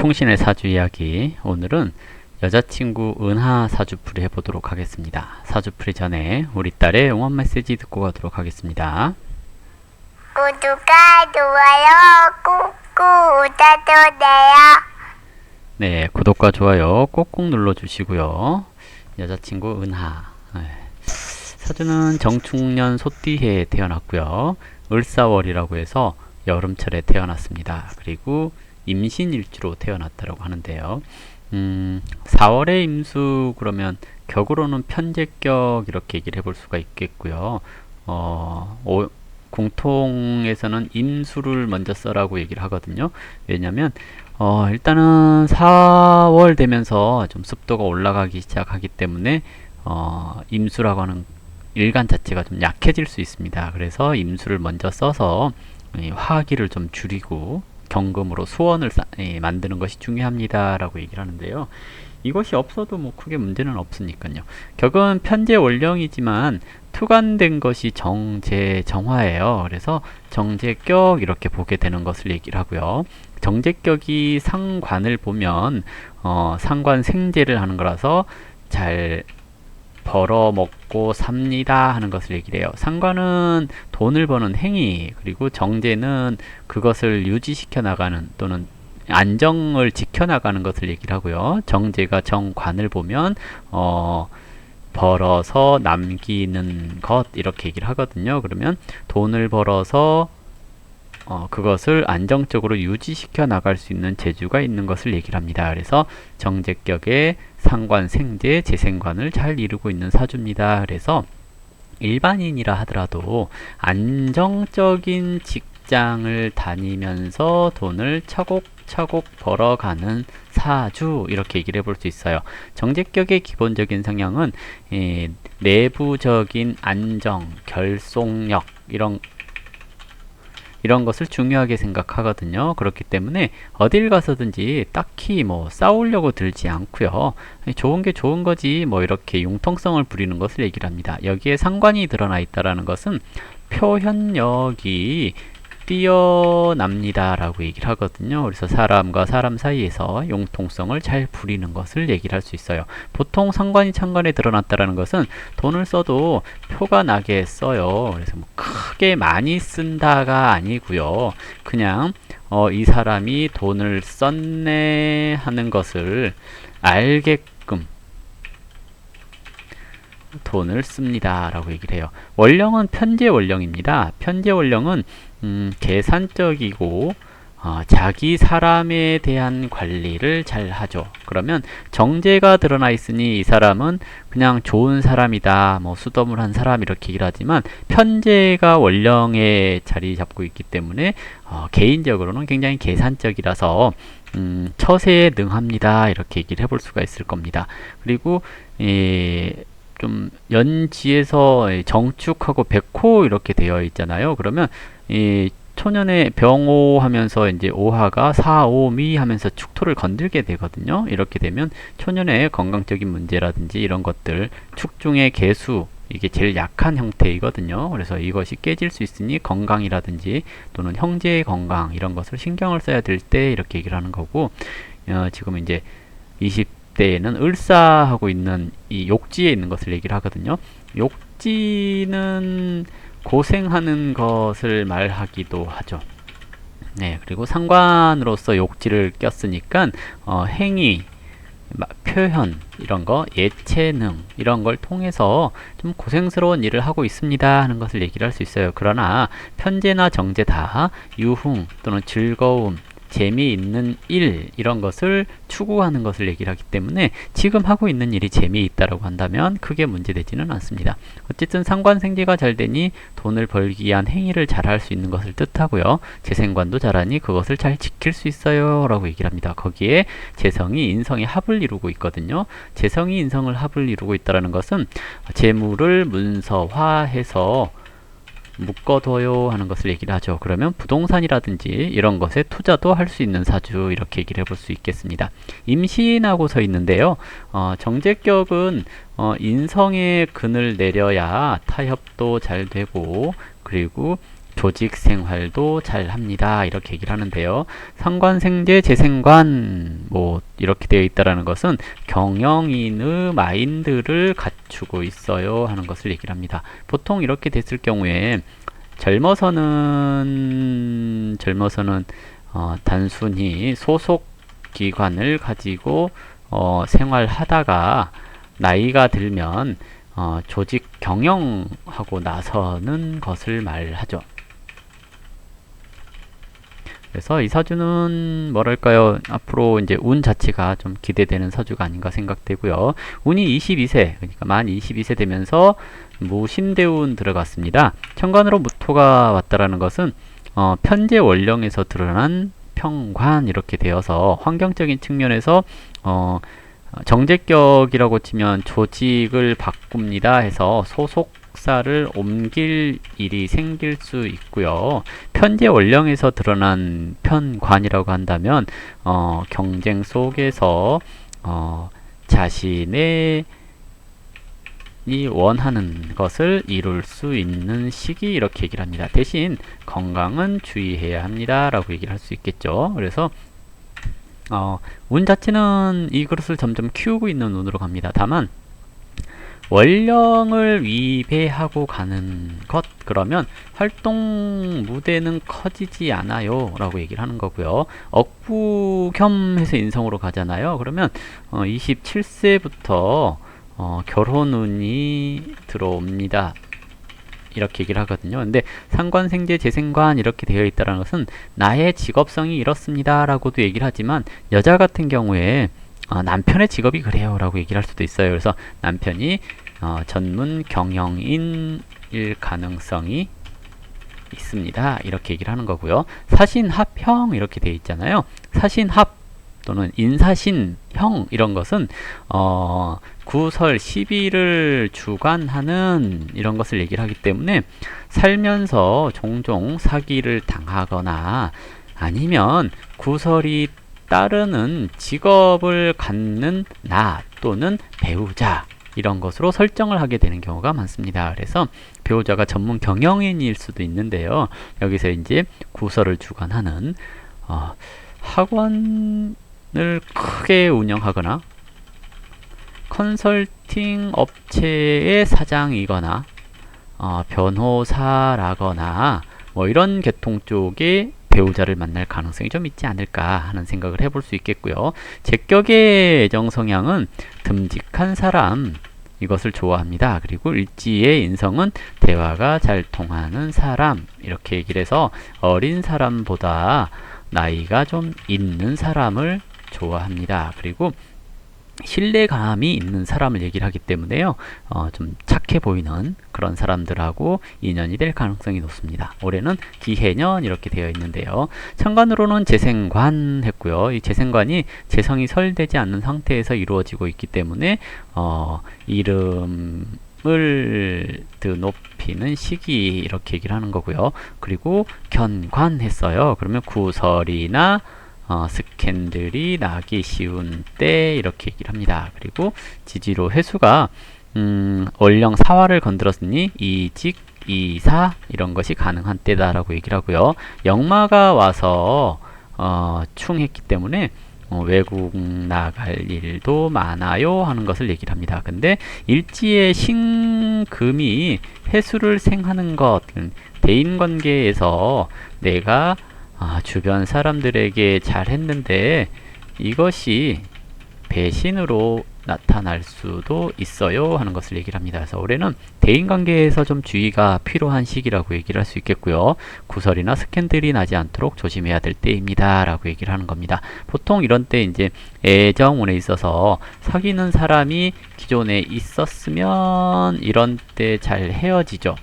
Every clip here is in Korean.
풍신의 사주 이야기 오늘은 여자친구 은하 사주풀이 해보도록 하겠습니다. 사주풀이 전에 우리 딸의 응원 메시지 듣고 가도록 하겠습니다. 구독과 좋아요 꾹꾹 눌러주세요. 네, 구독과 좋아요 꼭꼭 눌러주시고요. 여자친구 은하 네. 사주는 정축년 소띠해에 태어났고요. 을사월이라고 해서 여름철에 태어났습니다. 그리고 임신일주로 태어났다고 하는데요. 음, 4월에 임수 그러면 격으로는 편제격 이렇게 얘기를 해볼 수가 있겠고요. 어, 오, 공통에서는 임수를 먼저 써라고 얘기를 하거든요. 왜냐면 어, 일단은 4월 되면서 좀 습도가 올라가기 시작하기 때문에 어, 임수라고 하는 일간 자체가 좀 약해질 수 있습니다. 그래서 임수를 먼저 써서 이 화기를 좀 줄이고 경금으로 수원을 쌓- 예, 만드는 것이 중요합니다 라고 얘기를 하는데요. 이것이 없어도 뭐 크게 문제는 없으니까요. 격은 편제 원령이지만 투간된 것이 정제 정화예요. 그래서 정제격 이렇게 보게 되는 것을 얘기를 하고요. 정제격이 상관을 보면 어, 상관 생제를 하는 거라서 잘 벌어먹고 삽니다 하는 것을 얘기를 해요. 상관은 돈을 버는 행위 그리고 정제는 그것을 유지시켜 나가는 또는 안정을 지켜 나가는 것을 얘기를 하고요. 정제가 정관을 보면 어 벌어서 남기는 것 이렇게 얘기를 하거든요. 그러면 돈을 벌어서 어, 그것을 안정적으로 유지시켜 나갈 수 있는 재주가 있는 것을 얘기를 합니다. 그래서 정제격의 상관, 생제, 재생관을 잘 이루고 있는 사주입니다. 그래서 일반인이라 하더라도 안정적인 직장을 다니면서 돈을 차곡차곡 벌어가는 사주 이렇게 얘기를 해볼 수 있어요. 정제격의 기본적인 성향은 예, 내부적인 안정, 결속력 이런 이런 것을 중요하게 생각하거든요. 그렇기 때문에 어딜 가서든지 딱히 뭐 싸우려고 들지 않고요. 좋은 게 좋은 거지 뭐 이렇게 융통성을 부리는 것을 얘기를 합니다. 여기에 상관이 드러나 있다라는 것은 표현력이 뛰어납니다라고 얘기를 하거든요. 그래서 사람과 사람 사이에서 융통성을 잘 부리는 것을 얘기를 할 수 있어요. 보통 상관이 창관에 드러났다라는 것은 돈을 써도 표가 나게 써요. 그래서 뭐 크게 많이 쓴다가 아니고요. 그냥 어, 이 사람이 돈을 썼네 하는 것을 알게끔 돈을 씁니다. 라고 얘기를 해요. 원령은 편제 원령입니다. 편제 원령은 음, 계산적이고 어, 자기 사람에 대한 관리를 잘 하죠. 그러면 정제가 드러나 있으니 이 사람은 그냥 좋은 사람이다, 뭐 수더물한 사람 이렇게 얘기를 하지만 편제가 원령에 자리 잡고 있기 때문에 어, 개인적으로는 굉장히 계산적이라서 음, 처세에 능합니다. 이렇게 얘기를 해볼 수가 있을 겁니다. 그리고 이, 좀 연지에서 정축하고 백호 이렇게 되어 있잖아요. 그러면 이 초년에 병오 하면서 이제 오화가 사오미 하면서 축토를 건들게 되거든요. 이렇게 되면 초년의 건강적인 문제라든지 이런 것들 축중의 개수 이게 제일 약한 형태이거든요. 그래서 이것이 깨질 수 있으니 건강이라든지 또는 형제의 건강 이런 것을 신경을 써야 될 때 이렇게 얘기를 하는 거고 어, 지금 이제 20 대에는 을사하고 있는 이 욕지에 있는 것을 얘기를 하거든요. 욕지는 고생하는 것을 말하기도 하죠. 네, 그리고 상관으로서 욕지를 꼈으니까 어, 행위, 마- 표현 이런 거, 예체능 이런 걸 통해서 좀 고생스러운 일을 하고 있습니다 하는 것을 얘기를 할 수 있어요. 그러나 편제나 정제 다 유흥 또는 즐거움, 재미있는 일 이런 것을 추구하는 것을 얘기를 하기 때문에 지금 하고 있는 일이 재미있다라고 한다면 크게 문제되지는 않습니다. 어쨌든 상관생제가 잘 되니 돈을 벌기 위한 행위를 잘 할 수 있는 것을 뜻하고요. 재생관도 잘하니 그것을 잘 지킬 수 있어요 라고 얘기를 합니다. 거기에 재성이 인성이 합을 이루고 있거든요. 재성이 인성을 합을 이루고 있다는 것은 재물을 문서화해서 묶어둬요 하는 것을 얘기를 하죠. 그러면 부동산이라든지 이런 것에 투자도 할 수 있는 사주 이렇게 얘기를 해볼 수 있겠습니다. 임신하고 서 있는데요. 어, 정제격은 어, 인성의 근을 내려야 타협도 잘 되고 그리고 조직 생활도 잘 합니다. 이렇게 얘기를 하는데요. 상관생제 재생관 뭐 이렇게 되어 있다라는 것은 경영인의 마인드를 갖추고 있어요 하는 것을 얘기를 합니다. 보통 이렇게 됐을 경우에 젊어서는 젊어서는 어, 단순히 소속 기관을 가지고 어, 생활하다가 나이가 들면 어, 조직 경영하고 나서는 것을 말하죠. 그래서 이 사주는 뭐랄까요 앞으로 이제 운 자체가 좀 기대되는 사주가 아닌가 생각되고요. 운이 22세 그러니까 만 22세 되면서 무신대운 들어갔습니다. 천간으로 무토가 왔다라는 것은 어, 편제 원령에서 드러난 평관 이렇게 되어서 환경적인 측면에서 어, 정제격이라고 치면 조직을 바꿉니다 해서 소속 사를 옮길 일이 생길 수 있고요. 편제 원령에서 드러난 편관이라고 한다면 어, 경쟁 속에서 어, 자신의 이 원하는 것을 이룰 수 있는 시기 이렇게 얘기를 합니다. 대신 건강은 주의해야 합니다. 라고 얘기를 할 수 있겠죠. 그래서 어, 운 자체는 이 그릇을 점점 키우고 있는 운으로 갑니다. 다만 원령을 위배하고 가는 것. 그러면 활동 무대는 커지지 않아요. 라고 얘기를 하는 거고요. 억부 겸해서 인성으로 가잖아요. 그러면 어, 27세부터 어, 결혼운이 들어옵니다. 이렇게 얘기를 하거든요. 근데 상관생제 재생관 이렇게 되어 있다는 것은 나의 직업성이 이렇습니다. 라고도 얘기를 하지만 여자 같은 경우에 어, 남편의 직업이 그래요 라고 얘기를 할 수도 있어요. 그래서 남편이 어, 전문 경영인일 가능성이 있습니다. 이렇게 얘기를 하는 거고요. 사신합형 이렇게 되어 있잖아요. 사신합 또는 인사신형 이런 것은 어, 구설 시비를 주관하는 이런 것을 얘기를 하기 때문에 살면서 종종 사기를 당하거나 아니면 구설이 따르는 직업을 갖는 나 또는 배우자 이런 것으로 설정을 하게 되는 경우가 많습니다. 그래서 배우자가 전문 경영인일 수도 있는데요. 여기서 이제 구설을 주관하는 어, 학원을 크게 운영하거나 컨설팅 업체의 사장이거나 어, 변호사라거나 뭐 이런 계통 쪽에 배우자를 만날 가능성이 좀 있지 않을까 하는 생각을 해볼 수 있겠고요. 제격의 애정 성향은 듬직한 사람 이것을 좋아합니다. 그리고 일지의 인성은 대화가 잘 통하는 사람 이렇게 얘기를 해서 어린 사람보다 나이가 좀 있는 사람을 좋아합니다. 그리고 신뢰감이 있는 사람을 얘기를 하기 때문에요. 어, 좀 착 해 보이는 그런 사람들하고 인연이 될 가능성이 높습니다. 올해는 기해년 이렇게 되어 있는데요. 천간으로는 재생관 했고요. 이 재생관이 재성이 설되지 않는 상태에서 이루어지고 있기 때문에 어, 이름을 드 높이는 시기 이렇게 얘기를 하는 거고요. 그리고 견관 했어요. 그러면 구설이나 어, 스캔들이 나기 쉬운 때 이렇게 얘기를 합니다. 그리고 지지로 회수가 음, 원령 사화를 건드렸으니 이직, 이사 이런 것이 가능한 때다라고 얘기를 하고요. 역마가 와서 어, 충했기 때문에 어, 외국 나갈 일도 많아요 하는 것을 얘기를 합니다. 근데 일지의 신금이 해수를 생하는 것, 음, 대인관계에서 내가 아, 주변 사람들에게 잘했는데 이것이 배신으로 나타날 수도 있어요 하는 것을 얘기를 합니다. 그래서 올해는 대인관계에서 좀 주의가 필요한 시기라고 얘기를 할 수 있겠고요. 구설이나 스캔들이 나지 않도록 조심해야 될 때입니다. 라고 얘기를 하는 겁니다. 보통 이런 때 이제 애정운에 있어서 사귀는 사람이 기존에 있었으면 이런 때 잘 헤어지죠.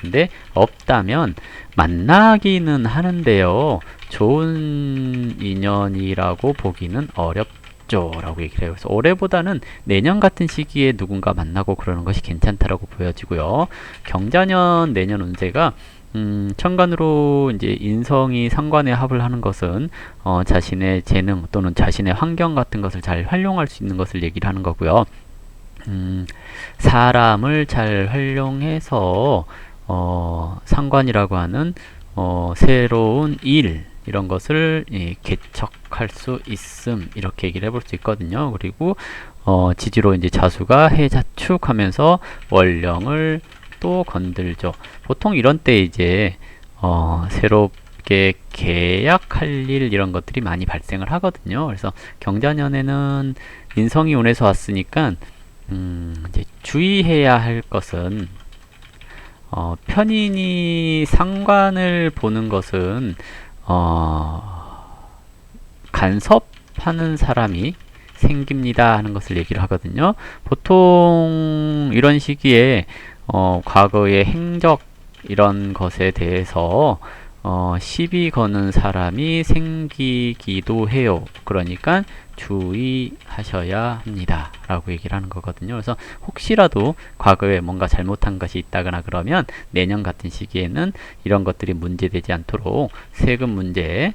근데 없다면 만나기는 하는데요. 좋은 인연이라고 보기는 어렵 죠. 라고 얘기를 해요. 그래서 올해보다는 내년 같은 시기에 누군가 만나고 그러는 것이 괜찮다라고 보여지고요. 경자년 내년 운세가 음, 천간으로 이제 인성이 상관에 합을 하는 것은 어, 자신의 재능 또는 자신의 환경 같은 것을 잘 활용할 수 있는 것을 얘기를 하는 거고요. 음, 사람을 잘 활용해서 어, 상관이라고 하는 어, 새로운 일 이런 것을 예, 개척할 수 있음 이렇게 얘기를 해볼 수 있거든요. 그리고 어, 지지로 이제 자수가 해자축 하면서 원령을 또 건들죠. 보통 이런 때 이제 어, 새롭게 계약할 일 이런 것들이 많이 발생을 하거든요. 그래서 경자년에는 인성이 운에서 왔으니까 음, 이제 주의해야 할 것은 어, 편인이 상관을 보는 것은 어, 간섭하는 사람이 생깁니다 하는 것을 얘기를 하거든요. 보통 이런 시기에 어, 과거의 행적 이런 것에 대해서 어, 시비 거는 사람이 생기기도 해요. 그러니까 주의하셔야 합니다. 라고 얘기를 하는 거거든요. 그래서 혹시라도 과거에 뭔가 잘못한 것이 있다거나 그러면 내년 같은 시기에는 이런 것들이 문제되지 않도록 세금 문제,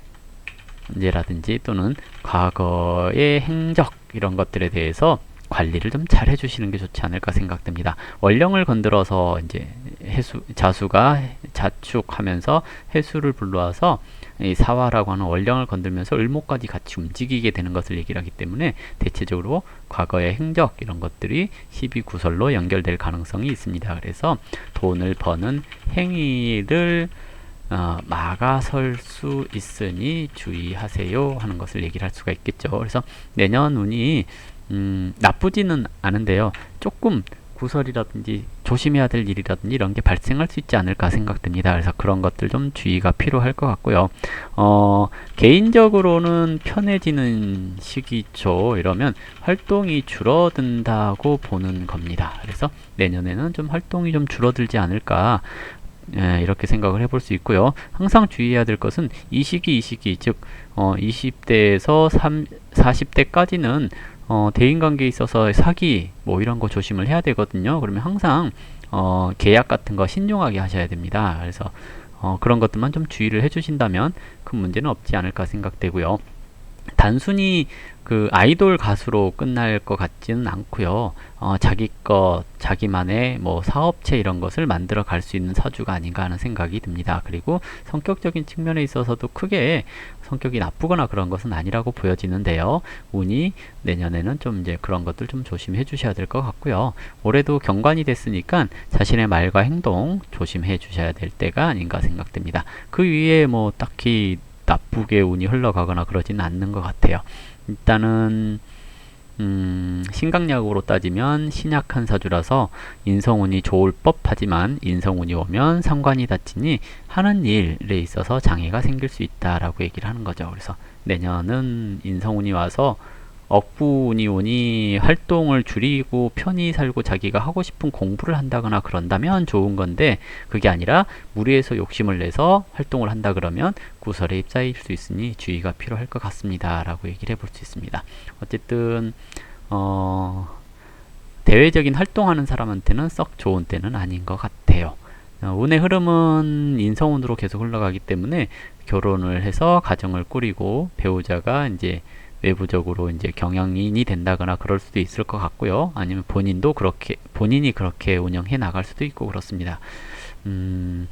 문제라든지 또는 과거의 행적 이런 것들에 대해서 관리를 좀 잘 해주시는 게 좋지 않을까 생각됩니다. 원령을 건드려서 이제 해수 자수가 자축하면서 해수를 불러와서 이 사화라고 하는 원령을 건들면서 을목까지 같이 움직이게 되는 것을 얘기를 하기 때문에 대체적으로 과거의 행적 이런 것들이 12구설로 연결될 가능성이 있습니다. 그래서 돈을 버는 행위를 어, 막아설 수 있으니 주의하세요 하는 것을 얘기를 할 수가 있겠죠. 그래서 내년 운이 음, 나쁘지는 않은데요. 조금 구설이라든지 조심해야 될 일이라든지 이런 게 발생할 수 있지 않을까 생각됩니다. 그래서 그런 것들 좀 주의가 필요할 것 같고요. 어, 개인적으로는 편해지는 시기죠. 이러면 활동이 줄어든다고 보는 겁니다. 그래서 내년에는 좀 활동이 좀 줄어들지 않을까 예, 이렇게 생각을 해볼 수 있고요. 항상 주의해야 될 것은 이 시기, 이 시기, 즉 어, 20대에서 3, 40대까지는 어, 대인관계에 있어서 사기 뭐 이런 거 조심을 해야 되거든요. 그러면 항상 어, 계약 같은 거 신중하게 하셔야 됩니다. 그래서 어, 그런 것들만 좀 주의를 해주신다면 큰 문제는 없지 않을까 생각되고요. 단순히 그 아이돌 가수로 끝날 것 같지는 않고요. 어, 자기 것, 자기만의 뭐 사업체 이런 것을 만들어 갈 수 있는 사주가 아닌가 하는 생각이 듭니다. 그리고 성격적인 측면에 있어서도 크게 성격이 나쁘거나 그런 것은 아니라고 보여지는데요. 운이 내년에는 좀 이제 그런 것들 좀 조심해 주셔야 될 것 같고요. 올해도 경관이 됐으니까 자신의 말과 행동 조심해 주셔야 될 때가 아닌가 생각됩니다. 그 위에 뭐 딱히 나쁘게 운이 흘러가거나 그러지는 않는 것 같아요. 일단은 음, 신강약으로 따지면 신약한 사주라서 인성운이 좋을 법하지만 인성운이 오면 상관이 닫히니 하는 일에 있어서 장애가 생길 수 있다라고 얘기를 하는 거죠. 그래서 내년은 인성운이 와서 오니 활동을 줄이고 편히 살고 자기가 하고 싶은 공부를 한다거나 그런다면 좋은 건데 그게 아니라 무리해서 욕심을 내서 활동을 한다 그러면 구설에 휩싸일 수 있으니 주의가 필요할 것 같습니다. 라고 얘기를 해볼 수 있습니다. 어쨌든 어, 대외적인 활동하는 사람한테는 썩 좋은 때는 아닌 것 같아요. 어, 운의 흐름은 인성운으로 계속 흘러가기 때문에 결혼을 해서 가정을 꾸리고 배우자가 이제 외부적으로 이제 경영인이 된다거나 그럴 수도 있을 것 같고요. 아니면 본인도 그렇게 본인이 그렇게 운영해 나갈 수도 있고 그렇습니다. 음,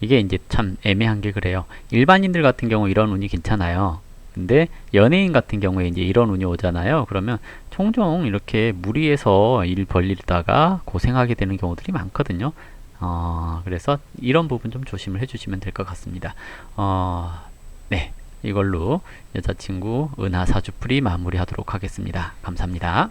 이게 이제 참 애매한 게 그래요. 일반인들 같은 경우 이런 운이 괜찮아요. 근데 연예인 같은 경우에 이제 이런 운이 오잖아요. 그러면 종종 이렇게 무리해서 일 벌리다가 고생하게 되는 경우들이 많거든요. 어, 그래서 이런 부분 좀 조심을 해주시면 될 것 같습니다. 어, 네. 이걸로 여자친구 은하 사주풀이 마무리하도록 하겠습니다. 감사합니다.